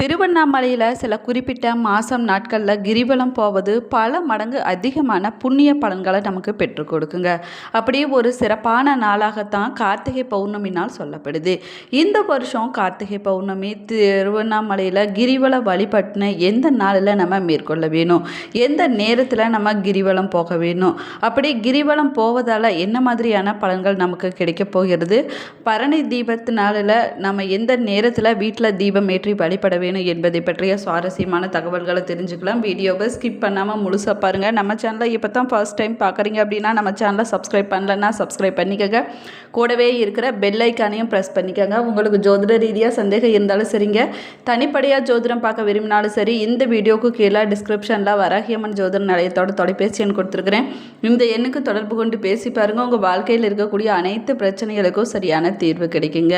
திருவண்ணாமலையில் சில குறிப்பிட்ட மாதம் நாட்களில் கிரிவலம் போவது பல மடங்கு அதிகமான புண்ணிய பலன்களை நமக்கு பெற்றுக் கொடுக்குங்க. அப்படியே ஒரு சிறப்பான நாளாகத்தான் கார்த்திகை பௌர்ணமி நாள் சொல்லப்படுது. இந்த வருஷம் கார்த்திகை பௌர்ணமி திருவண்ணாமலையில் கிரிவல வழிபட்டின எந்த நாளில் நம்ம மேற்கொள்ள வேணும்? எந்த நேரத்தில் நம்ம கிரிவலம் போக வேணும்? அப்படி கிரிவலம் போவதால் என்ன மாதிரியான பலன்கள் நமக்கு கிடைக்க போகிறது? பரணி தீபத்து நாளில் நம்ம எந்த நேரத்தில் வீட்டில் தீபம் ஏற்றி வழிபட வேணும் என்பதை பற்றிய சுவாரஸ்யமான தகவல்களை தெரிஞ்சுக்கலாம். வீடியோவை ஸ்கிப் பண்ணாமல் முழுசாக பாருங்கள் நம்ம சேனலை இப்போ தான் ஃபர்ஸ்ட் டைம் பார்க்குறீங்க அப்படின்னா நம்ம சேனலை சப்ஸ்கிரைப் பண்ணலன்னா சப்ஸ்கிரைப் பண்ணிக்கோங்க. கூடவே இருக்கிற பெல் ஐக்கானையும் ப்ரெஸ் பண்ணிக்கோங்க. உங்களுக்கு ஜோதிட ரீதியாக சந்தேகம் இருந்தாலும் சரிங்க. தனிப்படையாக ஜோதிடம் பார்க்க விரும்பினாலும் சரி இந்த வீடியோவுக்கு கீழே டிஸ்கிரிப்ஷனில் வராகியம்மன் ஜோதிட நிலையத்தோட தொலைபேசி எண் கொடுத்துருக்குறேன். இந்த எண்ணுக்கு தொடர்பு கொண்டு பேசி பாருங்கள் உங்கள் வாழ்க்கையில் இருக்கக்கூடிய அனைத்து பிரச்சனைகளுக்கும் சரியான தீர்வு கிடைக்குங்க.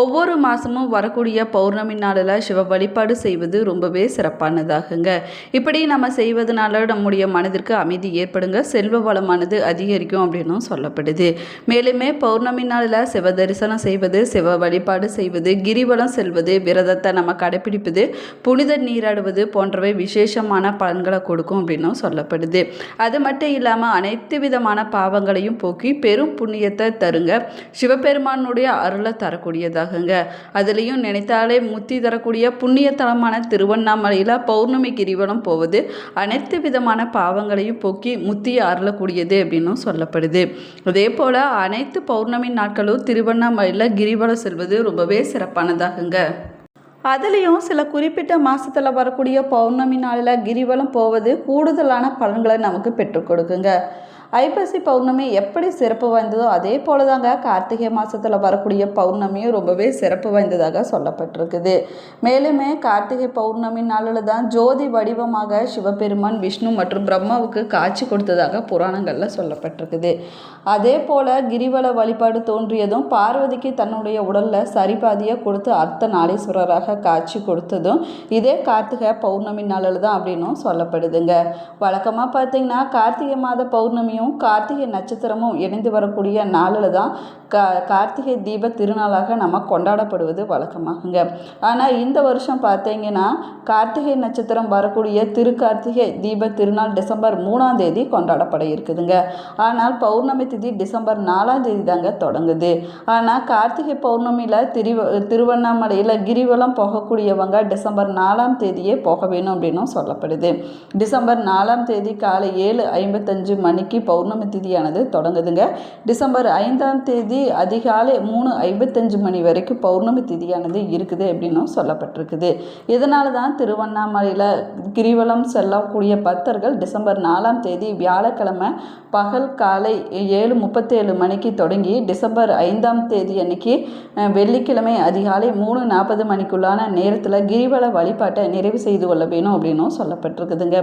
ஒவ்வொரு மாதமும் வரக்கூடிய பௌர்ணமி நாளில் சிவ வழிபாடு செய்வது ரொம்பவே சிறப்பானதாகுங்க. இப்படி நம்ம செய்வதனால நம்முடைய மனதிற்கு அமைதி ஏற்படுங்க. செல்வ வளமானது அதிகரிக்கும் அப்படின்னும் சொல்லப்படுது. மேலுமே பௌர்ணமி நாளில் சிவ தரிசனம் செய்வது சிவ வழிபாடு செய்வது கிரிவலம் செல்வது விரதத்தை நம்ம கடைபிடிப்பது புனித நீராடுவது போன்றவை விசேஷமான பலன்களை கொடுக்கும் அப்படின்னும் சொல்லப்படுது. அது மட்டும் இல்லாமல் அனைத்து விதமான பாவங்களையும் போக்கி பெரும் புண்ணியத்தை தருங்க. சிவபெருமானுடைய அருளை தரக்கூடியதாகுங்க. அதுலேயும் நினைத்தாலே முத்தி தரக்கூடிய புண்ணிய புண்ணியத்தலமான திருவண்ணாமலையில் பௌர்ணமி கிரிவலம் போவது அனைத்து விதமான பாவங்களையும் போக்கி முத்தி அருளக்கூடியது அப்படின்னும் சொல்லப்படுது. அதே போல் அனைத்து பௌர்ணமி நாட்களும் திருவண்ணாமலையில் கிரிவலம் செல்வது ரொம்பவே சிறப்பானதாகுங்க. அதுலேயும் சில குறிப்பிட்ட மாதத்தில் வரக்கூடிய பௌர்ணமி நாளில் கிரிவலம் போவது கூடுதலான பலன்களை நமக்கு பெற்றுக் கொடுக்குங்க. ஐப்பசி பௌர்ணமி எப்படி சிறப்பு வாய்ந்ததோ அதே போல தாங்க கார்த்திகை மாதத்தில் வரக்கூடிய பௌர்ணமியும் ரொம்பவே சிறப்பு வாய்ந்ததாக சொல்லப்பட்டிருக்குது. மேலுமே கார்த்திகை பௌர்ணமி நாளில் தான் ஜோதி வடிவமாக சிவபெருமான் விஷ்ணு மற்றும் பிரம்மாவுக்கு காட்சி கொடுத்ததாக புராணங்களில் சொல்லப்பட்டிருக்குது. அதே போல் கிரிவல வழிபாடு தோன்றியதும் பார்வதிக்கு தன்னுடைய உடலில் சரிபாதியை கொடுத்து அர்த்த நாளீஸ்வரராக காட்சி கொடுத்ததும் இதே கார்த்திகை பௌர்ணமி நாளில் தான் அப்படின்னும் சொல்லப்படுதுங்க. வழக்கமாக பார்த்தீங்கன்னா கார்த்திகை மாத பௌர்ணமியும் கார்த்திகை நட்சத்திரமும் இணைந்து வரக்கூடிய நாளில் தான் கா கார்த்திகை தீப திருநாளாக நம்ம கொண்டாடப்படுவது வழக்கமாகுங்க. ஆனால் இந்த வருஷம் பார்த்தீங்கன்னா கார்த்திகை நட்சத்திரம் வரக்கூடிய திருக்கார்த்திகை தீப திருநாள் டிசம்பர் மூணாம் தேதி கொண்டாடப்பட இருக்குதுங்க. ஆனால் பௌர்ணமி திதி டிசம்பர் நாலாம் தேதி தாங்க தொடங்குது. ஆனால் கார்த்திகை பௌர்ணமியில் திரு திருவண்ணாமலையில் கிரிவலம் போகக்கூடியவங்க டிசம்பர் நாலாம் தேதியே போக வேணும் அப்படின்னும் சொல்லப்படுது. டிசம்பர் நாலாம் தேதி காலை ஏழு ஐம்பத்தஞ்சு மணிக்கு பௌர்ணமி திதியானது தொடங்குதுங்க. டிசம்பர் ஐந்தாம் தேதி அதிகாலை மூணு ஐம்பத்தஞ்சு மணி வரைக்கும் பௌர்ணமி திதியானது இருக்குது அப்படின்னும் சொல்லப்பட்டிருக்குது. இதனால தான் திருவண்ணாமலையில் கிரிவலம் செல்லக்கூடிய பக்தர்கள் டிசம்பர் நாலாம் தேதி வியாழக்கிழமை பகல் காலை ஏழு முப்பத்தேழு மணிக்கு தொடங்கி டிசம்பர் ஐந்தாம் தேதி அன்னைக்கு வெள்ளிக்கிழமை அதிகாலை மூணு நாற்பது மணிக்குள்ளான நேரத்தில் கிரிவல வழிபாட்டை நிறைவு செய்து கொள்ள வேணும் அப்படின்னும் சொல்லப்பட்டிருக்குதுங்க.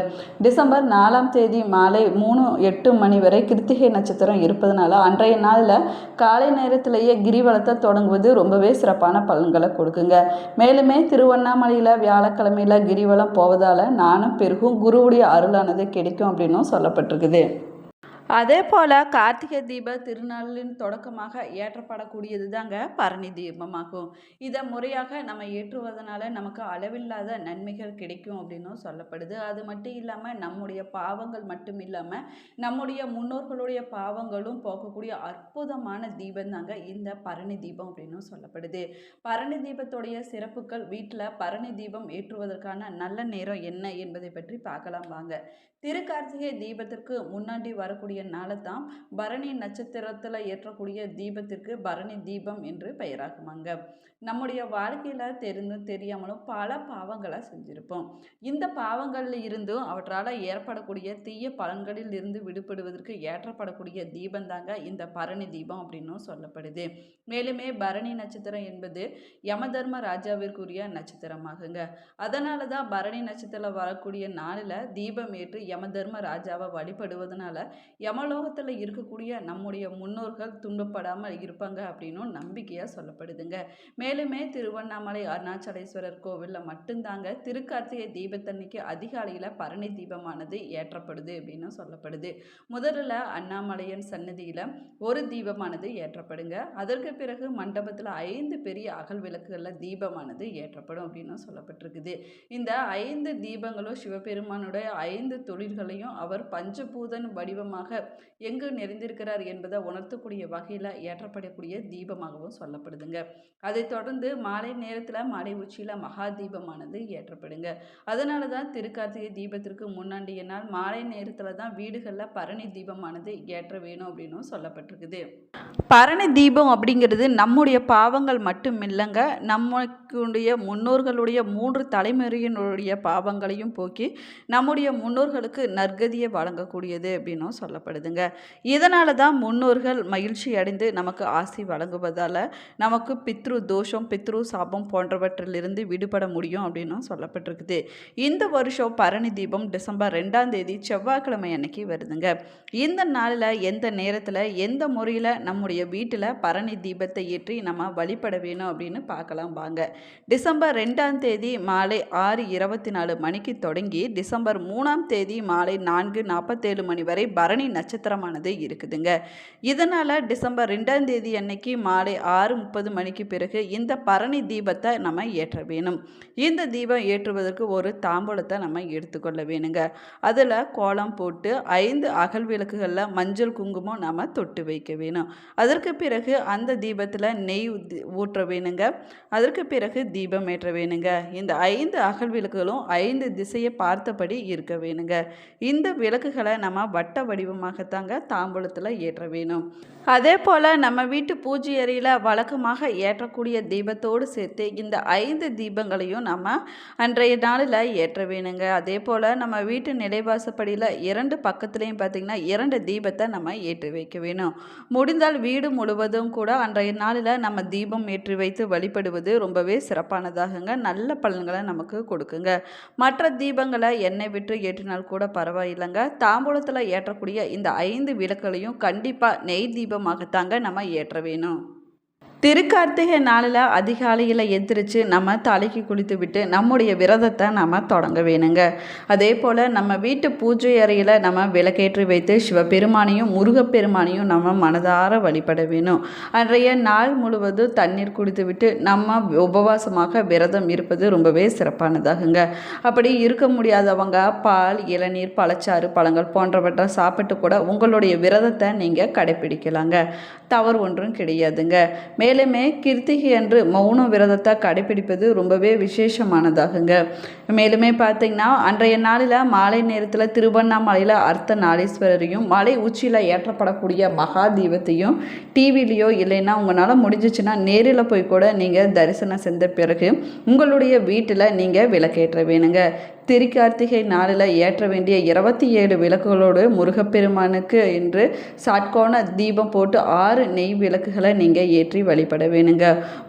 டிசம்பர் நாலாம் தேதி மாலை மூணு எட்டு மணி வரை கிருத்திகை நட்சத்திரம் இருப்பதனால அன்றைய நாளில் காலை நேரத்திலேயே கிரிவலத்தை தொடங்குவது ரொம்பவே சிறப்பான பலன்களை கொடுக்குங்க. மேலுமே திருவண்ணாமலையில் வியாழக்கிழமையில் கிரிவலம் போவதால் நானும் பெருகும் குருவுடைய அருளானது கிடைக்கும் அப்படின்னும் சொல்லப்பட்டிருக்குது. அதே போல் கார்த்திகை தீப திருநாளின் தொடக்கமாக ஏற்றப்படக்கூடியது தாங்க பரணி தீபமாகும். இதை முறையாக நம்ம ஏற்றுவதனால நமக்கு அளவில்லாத நன்மைகள் கிடைக்கும் அப்படின்னும் சொல்லப்படுது. அது மட்டும் இல்லாமல் நம்முடைய பாவங்கள் மட்டும் இல்லாமல் நம்முடைய முன்னோர்களுடைய பாவங்களும் போகக்கூடிய அற்புதமான தீபம் தாங்க இந்த பரணி தீபம் அப்படின்னும் சொல்லப்படுது. பரணி தீபத்துடைய சிறப்புகள் வீட்டில் பரணி தீபம் ஏற்றுவதற்கான நல்ல நேரம் என்ன என்பதை பற்றி பார்க்கலாம் வாங்க. திருக்கார்த்திகை தீபத்திற்கு முன்னாடி வரக்கூடிய நாளை தான் பரணி நட்சத்திரத்தில் ஏற்றக்கூடிய தீபத்திற்கு பரணி தீபம் என்று பெயராகுமாங்க நம்முடைய வாழ்க்கையில் தெரிந்தும் தெரியாமலும் பல பாவங்களை செஞ்சுருப்போம். இந்த பாவங்களில் இருந்தும் அவற்றால் ஏற்படக்கூடிய தீய பலன்களில் இருந்து விடுபடுவதற்கு ஏற்றப்படக்கூடிய தீபம் தாங்க இந்த பரணி தீபம் அப்படின்னும் சொல்லப்படுது. மேலுமே பரணி நட்சத்திரம் என்பது யமதர்ம ராஜாவிற்குரிய நட்சத்திரமாகுங்க. அதனால தான் பரணி நட்சத்திரம் வரக்கூடிய நாளில் தீபம் ஏற்று யமதர்ம ராஜாவை வழிபடுவதனால யமலோகத்தில் இருக்கக்கூடிய நம்முடைய முன்னோர்கள் துன்பப்படாமல் இருப்பாங்க அப்படின்னும் நம்பிக்கையாக சொல்லப்படுதுங்க. மேலுமே திருவண்ணாமலை அருணாச்சலேஸ்வரர் கோவிலில் மட்டும்தாங்க திருக்கார்த்திகை தீபத்தன்னைக்கு அதிகாலையில் பரணி தீபமானது ஏற்றப்படுது அப்படின்னு சொல்லப்படுது. முதல்ல அண்ணாமலையன் சன்னதியில் ஒரு தீபமானது ஏற்றப்படுங்க. அதற்கு பிறகு மண்டபத்தில் ஐந்து பெரிய அகல் விளக்குகளில் தீபமானது ஏற்றப்படும் அப்படின்னு சொல்லப்பட்டிருக்குது. இந்த ஐந்து தீபங்களும் சிவபெருமானுடைய ஐந்து தொழில்களையும் அவர் பஞ்சபூதன் வடிவமாக எங்கு நிறைந்திருக்கிறார் என்பதை உணர்த்தக்கூடிய வகையில் ஏற்றப்படக்கூடிய தீபமாகவும் சொல்லப்படுதுங்க. அதைத் தொடர்ந்து மாலை நேரத்தில் மாலை உச்சியில் மகா தீபமானது ஏற்றப்படுங்க. அதனால தான் திருக்கார்த்திகை தீபத்திற்கு முன்னாண்டிய நாள் மாலை நேரத்தில் தான் வீடுகளில் பரணி தீபமானது ஏற்ற வேணும் அப்படின்னும் சொல்லப்பட்டிருக்குது. பரணி தீபம் அப்படிங்கிறது நம்முடைய பாவங்கள் மட்டும் இல்லைங்க நம்மளுடைய முன்னோர்களுடைய மூன்று தலைமுறையினுடைய பாவங்களையும் போக்கி நம்முடைய முன்னோர்களுக்கு நற்கதியை வழங்கக்கூடியது அப்படின்னும் சொல்லப்படுதுங்க இதனால தான் முன்னோர்கள் மகிழ்ச்சி அடைந்து நமக்கு ஆசி வழங்குவதால் நமக்கு பித்ரு தோஷம் பித்ரு சாபம் போன்றவற்றிலிருந்து விடுபட முடியும் அப்படின்னும் சொல்லப்பட்டிருக்குது. இந்த வருஷம் பரணி தீபம் டிசம்பர் ரெண்டாம் தேதி செவ்வாய்க்கிழமை அன்னைக்கு வருதுங்க. இந்த நாளில் எந்த நேரத்தில் எந்த முறையில் நம்முடைய வீட்டில் பரணி தீபத்தை ஏற்றி நம்ம வழிபட வேணும் அப்படின்னு பார்க்கலாம் வாங்க. டிசம்பர் ரெண்டாம் தேதி மாலை ஆறு இருபத்தி நாலு மணிக்கு தொடங்கி டிசம்பர் மூணாம் தேதி மாலை நான்கு நாற்பத்தேழு மணி வரை பரணி நட்சத்திரமானது இருக்குதுங்க. இதனால் டிசம்பர் ரெண்டாம் தேதி அன்னைக்கு மாலை ஆறு முப்பது மணிக்கு பிறகு இந்த பரணி தீபத்தை நம்ம ஏற்ற வேணும். இந்த தீபம் ஏற்றுவதற்கு ஒரு தாம்பூலத்தை நம்ம எடுத்துக்கொள்ள வேணுங்க. அதில் கோலம் போட்டு ஐந்து அகல் விளக்குகளில் மஞ்சள் குங்குமம் நம்ம தொட்டு வைக்க வேணும். அதற்கு பிறகு அந்த தீபத்தில் நெய் ஊற்ற வேணுங்க. அதற்கு பிறகு தீபம் ஏற்ற வேணுங்க. இந்த ஐந்து அகல் விளக்குகளும் ஐந்து திசையை பார்த்தபடி இருக்க வேணுங்க. இந்த விளக்குகளை நம்ம வட்ட வடிவம் வடிவமாகத்தாங்க தாம்பூலத்தில் ஏற்ற வேணும். அதே போல் நம்ம வீட்டு பூஜை அறையில் வழக்கமாக ஏற்றக்கூடிய தீபத்தோடு சேர்த்து இந்த ஐந்து தீபங்களையும் நம்ம அன்றைய நாளில் ஏற்ற வேணுங்க. அதே போல் நம்ம வீட்டு நிலைவாசப்படியில் இரண்டு பக்கத்துலேயும் பார்த்திங்கன்னா இரண்டு தீபத்தை நம்ம ஏற்றி வைக்க வேணும். முடிந்தால் வீடு முழுவதும் கூட அன்றைய நாளில் நம்ம தீபம் ஏற்றி வைத்து வழிபடுவது ரொம்பவே சிறப்பானதாகுங்க. நல்ல பலன்களை நமக்கு கொடுக்குங்க. மற்ற தீபங்களை எண்ணெய் விட்டு ஏற்றினால் கூட பரவாயில்லைங்க. தாம்பூலத்தில் ஏற்றக்கூடிய இந்த ஐந்து விளக்குகளையும் கண்டிப்பாக நெய் தீபமாகத்தாங்க நம்ம ஏற்ற வேணும். திருக்கார்த்திகை நாளில் அதிகாலையில் எந்திரிச்சு நம்ம தலைக்கு குளித்து விட்டு நம்முடைய விரதத்தை நம்ம தொடங்க வேணுங்க. அதே போல் நம்ம வீட்டு பூஜை அறையில் நம்ம விளக்கேற்றி வைத்து சிவபெருமானையும் முருகப்பெருமானையும் நம்ம மனதார வழிபட வேணும். அன்றைய நாள் முழுவதும் தண்ணீர் குடித்து விட்டு நம்ம உபவாசமாக விரதம் இருப்பது ரொம்பவே சிறப்பானதாகுங்க. அப்படி இருக்க முடியாதவங்க பால் இளநீர் பழச்சாறு பழங்கள் போன்றவற்றை சாப்பிட்டு கூட உங்களுடைய விரதத்தை நீங்கள் கடைப்பிடிக்கலாங்க. தவறு ஒன்றும் கிடையாதுங்க. மேலுமே கிருத்திகை அன்று மௌன விரதத்தை கடைப்பிடிப்பது ரொம்பவே விசேஷமானதாகுங்க. மேலுமே பார்த்தீங்கன்னா அன்றைய நாளில் மாலை நேரத்தில் திருவண்ணாமலையில் அர்த்த நாளீஸ்வரரையும் மலை உச்சியில் ஏற்றப்படக்கூடிய மகா தீபத்தையும் டிவிலேயோ இல்லைன்னா உங்களால் முடிஞ்சிச்சுன்னா நேரில் போய் கூட நீங்கள் தரிசனம் செஞ்ச பிறகு உங்களுடைய வீட்டில் நீங்கள் விளக்கேற்ற வேணுங்க. திருக்கார்த்திகை நாளில் ஏற்ற வேண்டிய இருபத்தி ஏழு விளக்குகளோடு முருகப்பெருமானுக்கு என்று சாட்கோண தீபம் போட்டு ஆறு நெய் விளக்குகளை நீங்கள் ஏற்றி வழிபட வேணுங்க.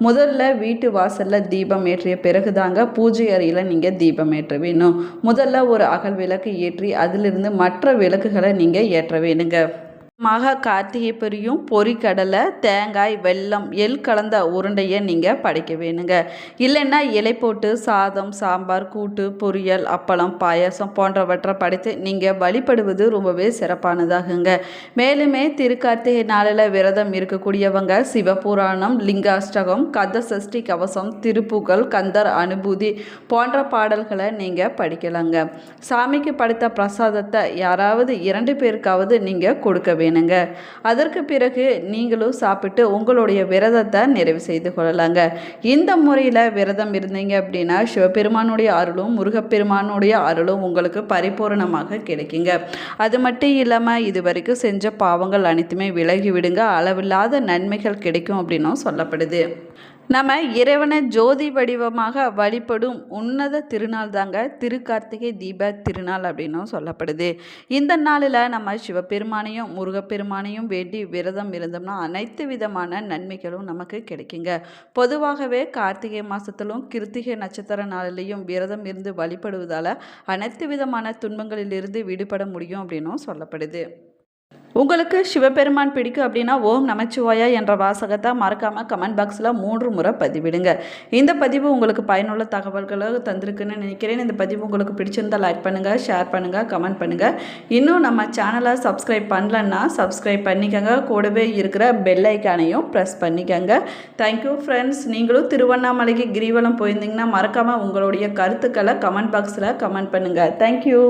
முதல்ல வீட்டு வாசலில் தீபம் ஏற்றிய பிறகு தாங்க பூஜை அறையில் நீங்கள் தீபம் ஏற்ற வேணும். முதல்ல ஒரு அகல் விளக்கு ஏற்றி அதிலிருந்து மற்ற விளக்குகளை நீங்கள் ஏற்ற வேணுங்க. மக கார்த்திகை பொரியும் பொரிக்கடலை தேங்காய் வெல்லம் எள் கலந்த உருண்டையை நீங்கள் படைக்க வேணுங்க. இல்லைன்னா இலை போட்டு சாதம் சாம்பார் கூட்டு பொரியல் அப்பளம் பாயாசம் போன்றவற்றை படைத்து நீங்கள் வழிபடுவது ரொம்பவே சிறப்பானதாகுங்க. மேலுமே திருக்கார்த்திகை நாளில் விரதம் இருக்கக்கூடியவங்க சிவபுராணம் லிங்காஷ்டகம் கத சஷ்டி கவசம் திருப்புகழ் கந்தர் அனுபூதி போன்ற பாடல்களை நீங்கள் படிக்கலாங்க. சாமிக்கு படைத்த பிரசாதத்தை யாராவது இரண்டு பேருக்காவது நீங்கள் கொடுக்க வேணுங்க அதற்கு பிறகு நீங்களும் சாப்பிட்டு உங்களுடைய விரதத்தை நிறைவு செய்து கொள்ளலாங்க. இந்த முறையில் விரதம் இருந்தீங்க அப்படின்னா சிவபெருமானுடைய அருளும் முருகப்பெருமானுடைய அருளும் உங்களுக்கு பரிபூரணமாக கிடைக்குங்க. அது மட்டும் இல்லாமல் இது வரைக்கும் செஞ்ச பாவங்கள் அனைத்துமே விலகி விடுங்க. அளவில்லாத நன்மைகள் கிடைக்கும் அப்படின்னும் சொல்லப்படுது. நம்ம இறைவனை ஜோதி வடிவமாக வழிபடும் உன்னத திருநாள் தாங்க திருக்கார்த்திகை தீப திருநாள் அப்படின்னும் சொல்லப்படுது. இந்த நாளில் நம்ம சிவபெருமானையும் முருகப்பெருமானையும் வேண்டி விரதம் இருந்தோம்னா அனைத்து விதமான நன்மைகளும் நமக்கு கிடைக்குங்க. பொதுவாகவே கார்த்திகை மாதத்திலும் கிருத்திகை நட்சத்திர நாளிலையும் விரதம் இருந்து வழிபடுவதால் அனைத்து விதமான துன்பங்களிலிருந்து விடுபட முடியும் அப்படின்னும் சொல்லப்படுது. உங்களுக்கு சிவபெருமான் பிடிக்கும் அப்படின்னா ஓம் நமச்சிவாயா என்ற வாசகத்தை மறக்காமல் கமெண்ட் பாக்ஸில் மூன்று முறை பதிவிடுங்க. இந்த பதிவு உங்களுக்கு பயனுள்ள தகவல்களை தந்திருக்குன்னு நினைக்கிறேன். இந்த பதிவு உங்களுக்கு பிடிச்சிருந்தால் லைக் பண்ணுங்கள் ஷேர் பண்ணுங்கள் கமெண்ட் பண்ணுங்கள் இன்னும் நம்ம சேனலை சப்ஸ்கிரைப் பண்ணலன்னா சப்ஸ்கிரைப் பண்ணிக்கோங்க. கூடவே இருக்கிற பெல் ஐக்கானையும் ப்ரெஸ் பண்ணிக்கோங்க. தேங்க்யூ ஃப்ரெண்ட்ஸ் நீங்களும் திருவண்ணாமலைக்கு கிரிவலம் போயிருந்தீங்கன்னா மறக்காமல் உங்களுடைய கருத்துக்களை கமெண்ட் பாக்ஸில் கமெண்ட் பண்ணுங்கள் தேங்க்யூ